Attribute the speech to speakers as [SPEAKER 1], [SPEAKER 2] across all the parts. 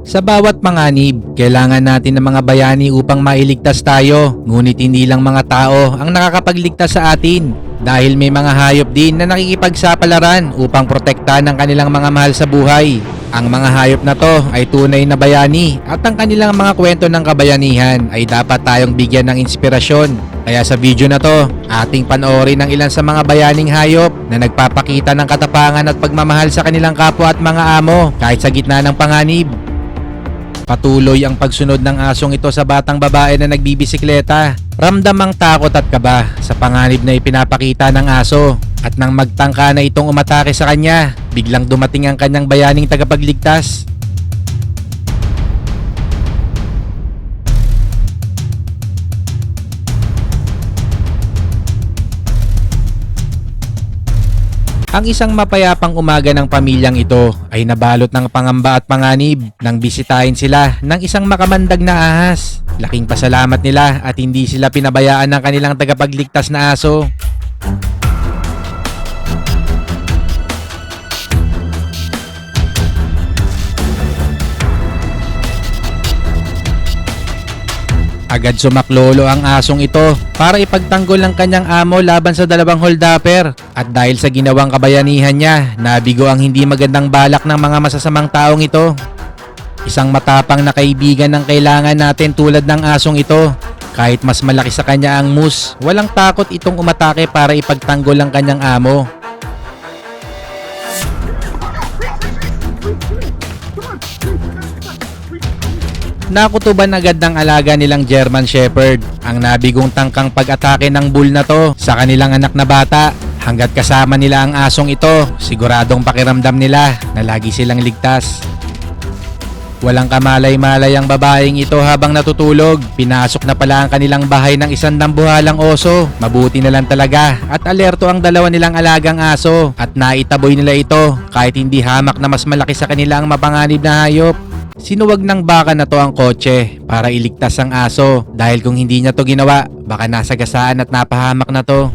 [SPEAKER 1] Sa bawat panganib, kailangan natin ng mga bayani upang mailigtas tayo. Ngunit hindi lang mga tao ang nakakapagligtas sa atin. Dahil may mga hayop din na nakikipagsapalaran upang protektahan ang kanilang mga mahal sa buhay. Ang mga hayop na to ay tunay na bayani at ang kanilang mga kwento ng kabayanihan ay dapat tayong bigyan ng inspirasyon. Kaya sa video na to, ating panoorin ang ilan sa mga bayaning hayop na nagpapakita ng katapangan at pagmamahal sa kanilang kapwa at mga amo kahit sa gitna ng panganib. Patuloy ang pagsunod ng asong ito sa batang babae na nagbibisikleta. Ramdam ang takot at kaba sa panganib na ipinapakita ng aso. At nang magtangka na itong umatake sa kanya, biglang dumating ang kanyang bayaning tagapagligtas. Ang isang mapayapang umaga ng pamilyang ito ay nabalot ng pangamba at panganib nang bisitahin sila ng isang makamandag na ahas. Laking pasalamat nila at hindi sila pinabayaan ng kanilang tagapagligtas na aso. Agad sumaklolo ang asong ito para ipagtanggol ang kanyang amo laban sa dalawang holdapper. At dahil sa ginawang kabayanihan niya, nabigo ang hindi magandang balak ng mga masasamang taong ito. Isang matapang na kaibigan ang kailangan natin tulad ng asong ito. Kahit mas malaki sa kanya ang moose, walang takot itong umatake para ipagtanggol ang kanyang amo. Nakutuban agad ng alaga nilang German Shepherd ang nabigong tangkang pag-atake ng bull na to sa kanilang anak na bata. Hanggat kasama nila ang asong ito, siguradong pakiramdam nila na lagi silang ligtas. Walang kamalay-malay ang babaeng ito habang natutulog. Pinasok na pala ang kanilang bahay ng isang dambuhalang oso. Mabuti na lang talaga at alerto ang dalawa nilang alagang aso at naitaboy nila ito kahit hindi hamak na mas malaki sa kanila ang mapanganib na hayop. Sinuwag ng baka na to ang kotse para iligtas ang aso dahil kung hindi niya to ginawa, baka nasagasaan at napahamak na to.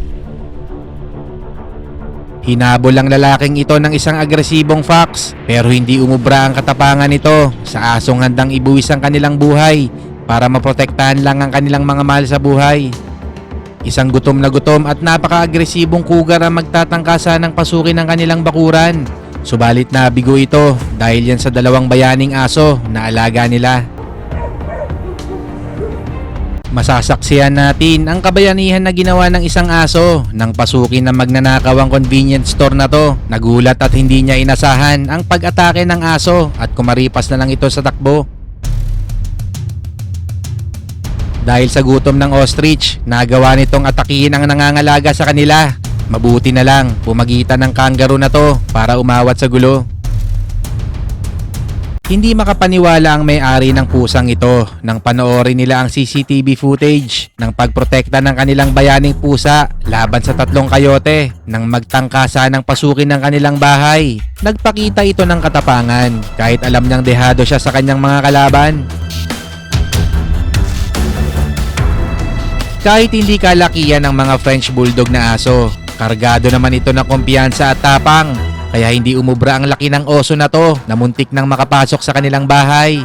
[SPEAKER 1] Hinabol ang lalaking ito ng isang agresibong fox pero hindi umubra ang katapangan nito sa asong handang ibuwis ang kanilang buhay para maprotektahan lang ang kanilang mga mahal sa buhay. Isang gutom na gutom at napaka-agresibong kugar ang magtatangkasa ng pasukin ng kanilang bakuran. Subalit nabigo ito dahil yan sa dalawang bayaning aso na alaga nila. Masasaksihan natin ang kabayanihan na ginawa ng isang aso nang pasukin ng magnanakaw ang convenience store na to. Nagulat at hindi niya inasahan ang pag-atake ng aso at kumaripas na lang ito sa takbo. Dahil sa gutom ng ostrich, nagawa nitong atakihin ang nangangalaga sa kanila. Mabuti na lang, pumagitan ng kangaroo na to para umawat sa gulo. Hindi makapaniwala ang may-ari ng pusang ito nang panoorin nila ang CCTV footage ng pagprotekta ng kanilang bayaning pusa laban sa tatlong kayote nang magtangkasa ng pasukin ng kanilang bahay. Nagpakita ito ng katapangan kahit alam niyang dehado siya sa kanyang mga kalaban. Kahit hindi kalakihan ng mga French Bulldog na aso, kargado naman ito ng kumpiyansa at tapang kaya hindi umubra ang laki ng oso na to na muntik nang makapasok sa kanilang bahay.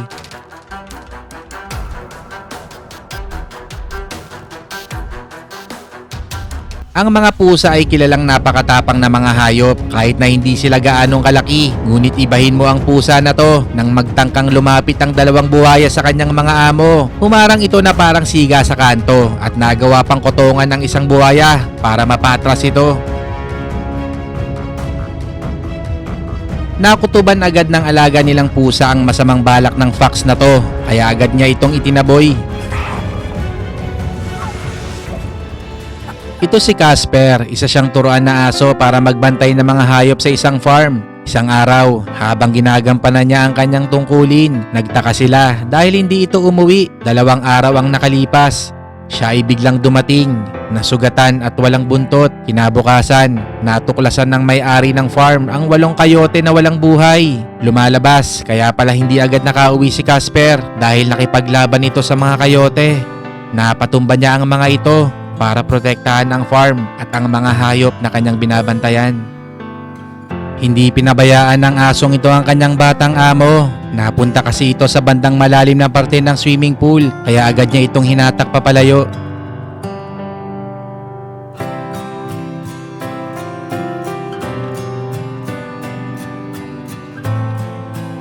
[SPEAKER 1] Ang mga pusa ay kilalang napakatapang na mga hayop kahit na hindi sila gaanong kalaki. Ngunit ibahin mo ang pusa na to nang magtangkang lumapit ang dalawang buhaya sa kanyang mga amo. Humarang ito na parang siga sa kanto at nagawa pang kotongan ng isang buhaya para mapatras ito. Nakutuban agad ng alaga nilang pusa ang masamang balak ng fox na to kaya agad niya itong itinaboy. Ito si Casper, isa siyang turuan na aso para magbantay ng mga hayop sa isang farm. Isang araw, habang ginagampanan niya ang kanyang tungkulin, nagtaka sila dahil hindi ito umuwi. Dalawang araw ang nakalipas. Siya ay biglang dumating, nasugatan at walang buntot. Kinabukasan, natuklasan ng may-ari ng farm ang walong kayote na walang buhay. Lumalabas, kaya pala hindi agad nakauwi si Casper dahil nakipaglaban ito sa mga kayote. Napatumba niya ang mga ito para protektahan ang farm at ang mga hayop na kanyang binabantayan. Hindi pinabayaan ng asong ito ang kanyang batang amo. Napunta kasi ito sa bandang malalim na parte ng swimming pool kaya agad niya itong hinatak papalayo.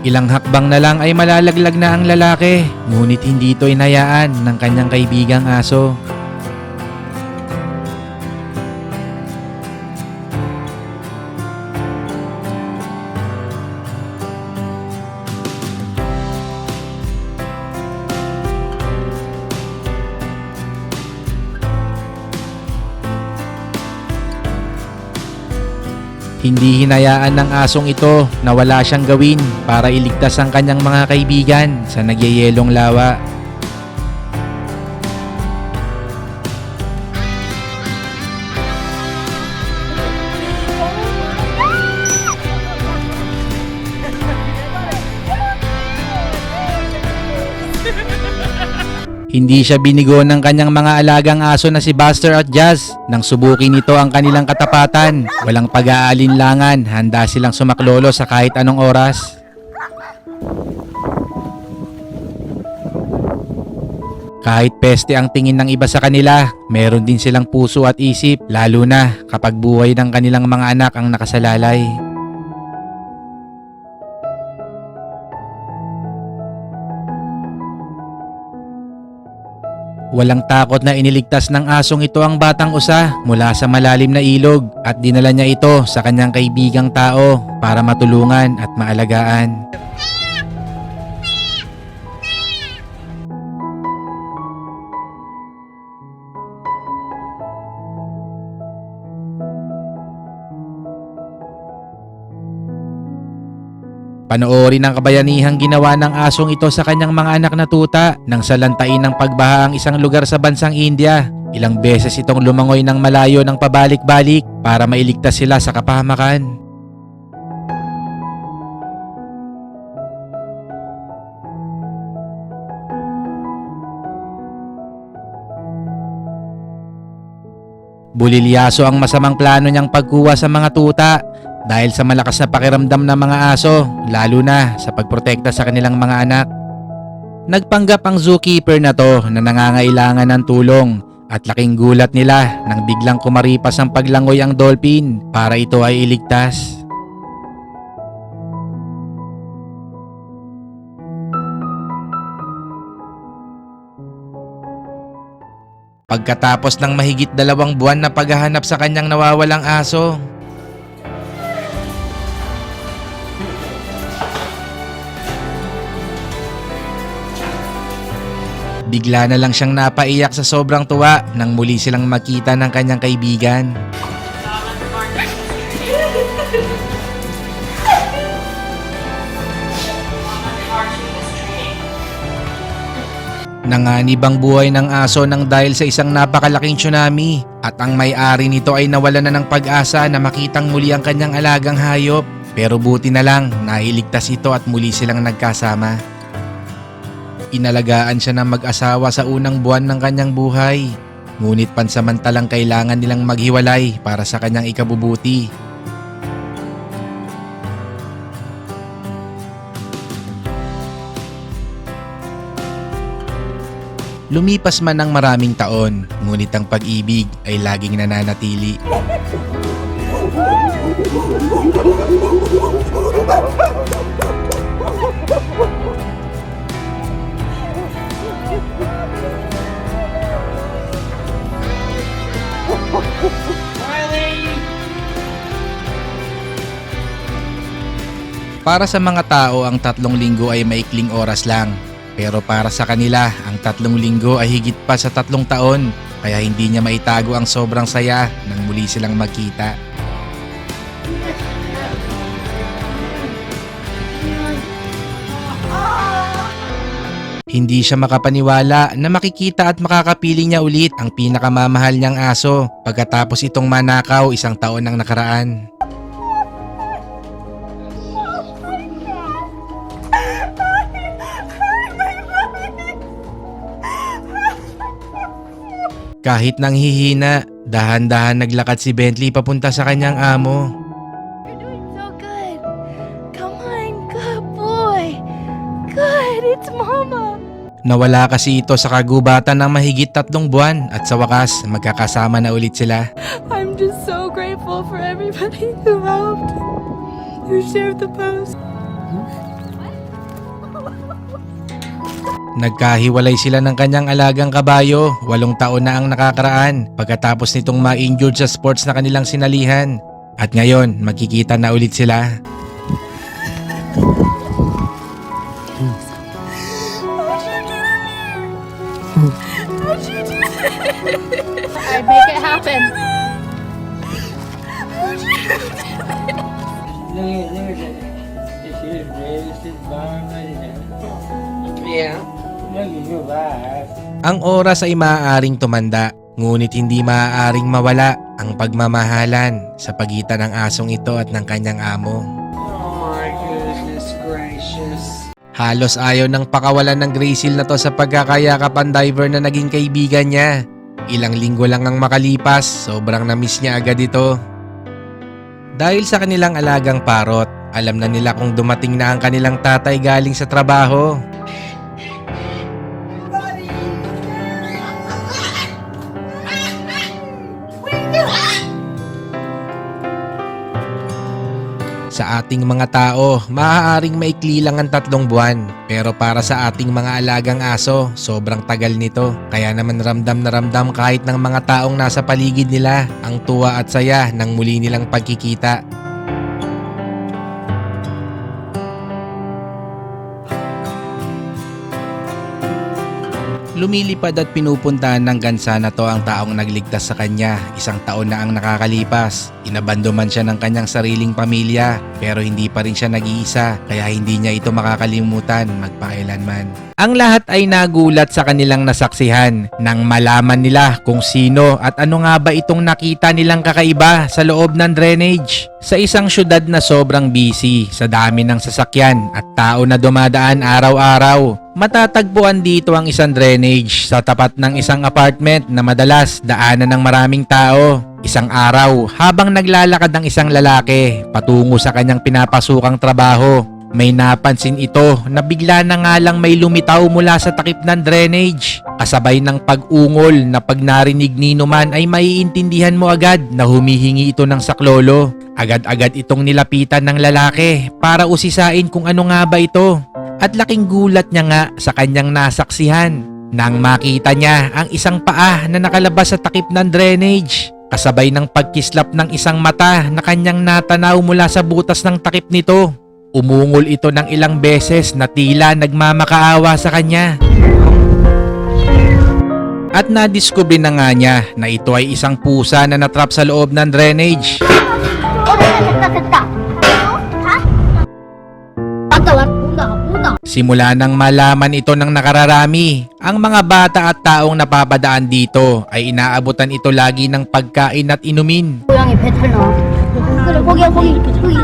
[SPEAKER 1] Ilang hakbang na lang ay malalaglag na ang lalaki, ngunit hindi ito inayaan ng kanyang kaibigang aso. Hindi hinayaan ng asong ito na wala siyang gawin para iligtas ang kanyang mga kaibigan sa nagyayelong lawa. Hindi siya binigo ng kanyang mga alagang aso na si Buster at Jazz. Nang subukin nito ang kanilang katapatan, walang pag-aalinlangan, handa silang sumaklolo sa kahit anong oras. Kahit peste ang tingin ng iba sa kanila, meron din silang puso at isip, lalo na kapag buhay ng kanilang mga anak ang nakasalalay. Walang takot na iniligtas ng asong ito ang batang usa mula sa malalim na ilog at dinala niya ito sa kanyang kaibigang tao para matulungan at maalagaan. Panoorin ang kabayanihang ginawa ng asong ito sa kanyang mga anak na tuta nang salantain ng pagbaha ang isang lugar sa bansang India. Ilang beses itong lumangoy ng malayo ng pabalik-balik para mailigtas sila sa kapahamakan. Bulilyaso ang masamang plano niyang pagkuha sa mga tuta dahil sa malakas na pakiramdam ng mga aso, lalo na sa pagprotekta sa kanilang mga anak. Nagpanggap ang zookeeper na to na nangangailangan ng tulong at laking gulat nila nang biglang kumaripas ang paglangoy ang dolphin para ito ay iligtas. Pagkatapos ng mahigit dalawang buwan na paghahanap sa kanyang nawawalang aso, Bigla na lang siyang napaiyak sa sobrang tuwa nang muli silang makita ng kanyang kaibigan. Nanganib ang buhay ng aso nang dahil sa isang napakalaking tsunami at ang may-ari nito ay nawala na ng pag-asa na makitang muli ang kanyang alagang hayop. Pero buti na lang, nailigtas ito at muli silang nagkasama. Inalagaan siya ng mag-asawa sa unang buwan ng kanyang buhay. Ngunit pansamantalang kailangan nilang maghiwalay para sa kanyang ikabubuti. Lumipas man ng maraming taon, ngunit ang pag-ibig ay laging nananatili. Para sa mga tao, ang tatlong linggo ay maikling oras lang. Pero para sa kanila, ang tatlong linggo ay higit pa sa tatlong taon. Kaya hindi niya maitago ang sobrang saya nang muli silang magkita. Hindi siya makapaniwala na makikita at makakapiling niya ulit ang pinakamamahal niyang aso pagkatapos itong manakaw isang taon ng nakaraan. Kahit nang hihina, dahan-dahan naglakad si Bentley papunta sa kanyang amo.
[SPEAKER 2] You're doing so good. Come on, good boy. Good, it's mama.
[SPEAKER 1] Nawala kasi ito sa kagubatan ng mahigit tatlong buwan at sa wakas, magkakasama na ulit sila.
[SPEAKER 2] I'm just so grateful for everybody who helped, who shared the post.
[SPEAKER 1] Nagkahiwalay sila ng kanyang alagang kabayo, walong taon na ang nakakaraan pagkatapos nitong ma-injured sa sports na kanilang sinalihan. At ngayon, magkikita na ulit sila.
[SPEAKER 3] I make it happen.
[SPEAKER 1] Ang oras ay maaaring tumanda, ngunit hindi maaaring mawala ang pagmamahalan sa pagitan ng asong ito at ng kanyang amo.
[SPEAKER 4] Oh my goodness gracious.
[SPEAKER 1] Halos ayaw ng pakawalan ng Graysil na to sa pagkakayakapan diver na naging kaibigan niya. Ilang linggo lang ang makalipas, sobrang na-miss niya agad ito. Dahil sa kanilang alagang parot, alam na nila kung dumating na ang kanilang tatay galing sa trabaho. Sa ating mga tao, maaaring maikli lang ang tatlong buwan. Pero para sa ating mga alagang aso, sobrang tagal nito. Kaya naman ramdam na ramdam kahit ng mga taong nasa paligid nila ang tuwa at saya ng muli nilang pagkikita. Lumilipad at pinupuntahan ng gansa na to ang taong nagligtas sa kanya. Isang taon na ang nakakalipas. Inabando man siya ng kanyang sariling pamilya pero hindi pa rin siya nag-iisa kaya hindi niya ito makakalimutan magpakailanman. Ang lahat ay nagulat sa kanilang nasaksihan nang malaman nila kung sino at ano nga ba itong nakita nilang kakaiba sa loob ng drainage. Sa isang syudad na sobrang busy sa dami ng sasakyan at tao na dumadaan araw-araw, matatagpuan dito ang isang drainage sa tapat ng isang apartment na madalas daanan ng maraming tao. Isang araw, habang naglalakad ang isang lalaki patungo sa kanyang pinapasukang trabaho, may napansin ito na bigla na nga lang may lumitaw mula sa takip ng drainage. Kasabay ng pag-ungol na pag narinig ni Numan ay maiintindihan mo agad na humihingi ito ng saklolo. Agad-agad itong nilapitan ng lalaki para usisain kung ano nga ba ito at laking gulat niya nga sa kanyang nasaksihan nang makita niya ang isang paa na nakalabas sa takip ng drainage kasabay ng pagkislap ng isang mata na kanyang natanaw mula sa butas ng takip nito. Umungol ito ng ilang beses na tila nagmamakaawa sa kanya. At nadiskubre na nga niya na ito ay isang pusa na natrap sa loob ng drainage.
[SPEAKER 3] Oh,
[SPEAKER 1] Simula nang malaman ito ng nakararami, ang mga bata at taong napapadaan dito ay inaabutan ito lagi ng pagkain at inumin.
[SPEAKER 3] 고양이 배탈 나. 그래 거기야 거기 거기.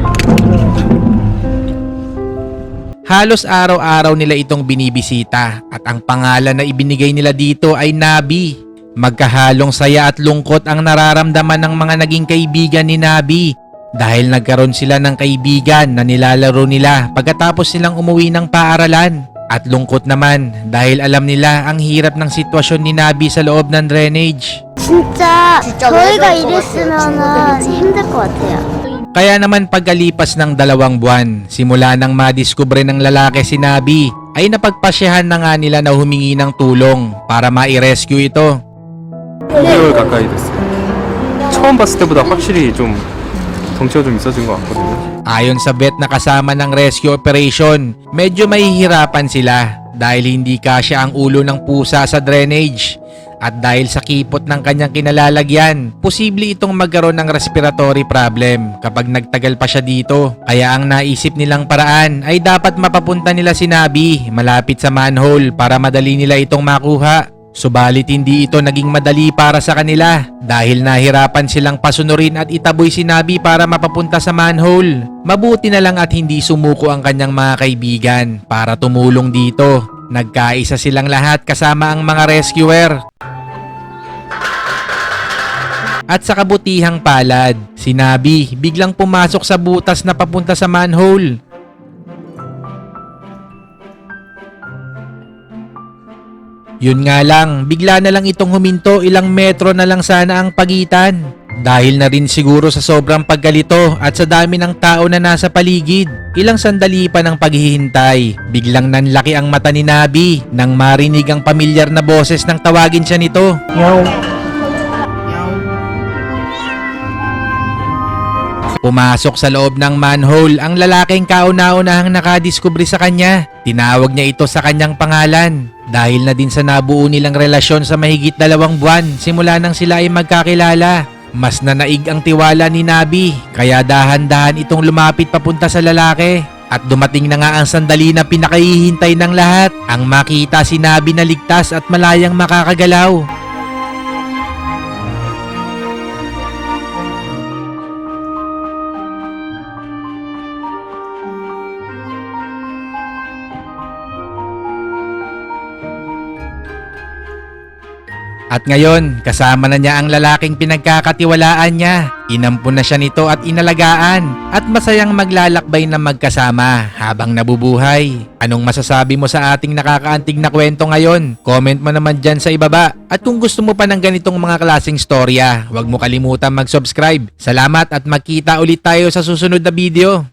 [SPEAKER 1] Halos araw-araw nila itong binibisita at ang pangalan na ibinigay nila dito ay Nabi. Magkahalong saya at lungkot ang nararamdaman ng mga naging kaibigan ni Nabi dahil nagkaroon sila ng kaibigan na nilalaro nila pagkatapos nilang umuwi ng paaralan. At lungkot naman dahil alam nila ang hirap ng sitwasyon ni Nabi sa loob ng drainage.
[SPEAKER 3] 진짜 저희가 이랬으면은 힘들 것 같아요.
[SPEAKER 1] Kaya naman pagkalipas ng dalawang buwan, simula nang madiskubre ng lalaki si Nabi, ay napagpasyahan na nga nila na humingi ng tulong para ma-rescue ito.
[SPEAKER 5] 2개월 가까이 됐어요. 처음 봤을 때보다 확실히 좀 덩치가 좀 있어진 것 같거든요.
[SPEAKER 1] Ayon sa vet na kasama ng rescue operation, medyo mahihirapan sila dahil hindi kasya ang ulo ng pusa sa drainage. At dahil sa kipot ng kanyang kinalalagyan, posible itong magkaroon ng respiratory problem kapag nagtagal pa siya dito. Kaya ang naisip nilang paraan ay dapat mapapunta nila si Nabi malapit sa manhole para madali nila itong makuha. Subalit hindi ito naging madali para sa kanila dahil nahirapan silang pasunurin at itaboy si Nabi para mapapunta sa manhole. Mabuti na lang at hindi sumuko ang kanyang mga kaibigan para tumulong dito. Nagkaisa silang lahat kasama ang mga rescuer. At sa kabutihang palad, si Nabi biglang pumasok sa butas na papunta sa manhole. Yun nga lang, bigla na lang itong huminto ilang metro na lang sana ang pagitan. Dahil na rin siguro sa sobrang pagkalito at sa dami ng tao na nasa paligid. Ilang sandali pa ng paghihintay, biglang nanlaki ang mata ni Nabi nang marinig ang pamilyar na boses ng tawagin siya nito. Pumasok sa loob ng manhole ang lalaking kauna-unahang nakadiskubre sa kanya. Tinawag niya ito sa kanyang pangalan. Dahil na din sa nabuo nilang relasyon sa mahigit dalawang buwan simula nang sila ay magkakilala. Mas nanaig ang tiwala ni Nabi kaya dahan-dahan itong lumapit papunta sa lalaki. At dumating na nga ang sandali na pinakahihintay ng lahat. Ang makita si Nabi na ligtas at malayang makakagalaw. At ngayon, kasama na niya ang lalaking pinagkakatiwalaan niya. Inampun na siya nito at inalagaan at masayang maglalakbay na magkasama habang nabubuhay. Anong masasabi mo sa ating nakakaantig na kwento ngayon? Comment mo naman dyan sa ibaba. At kung gusto mo pa ng ganitong mga klaseng storya, huwag mo kalimutan mag-subscribe. Salamat at magkita ulit tayo sa susunod na video.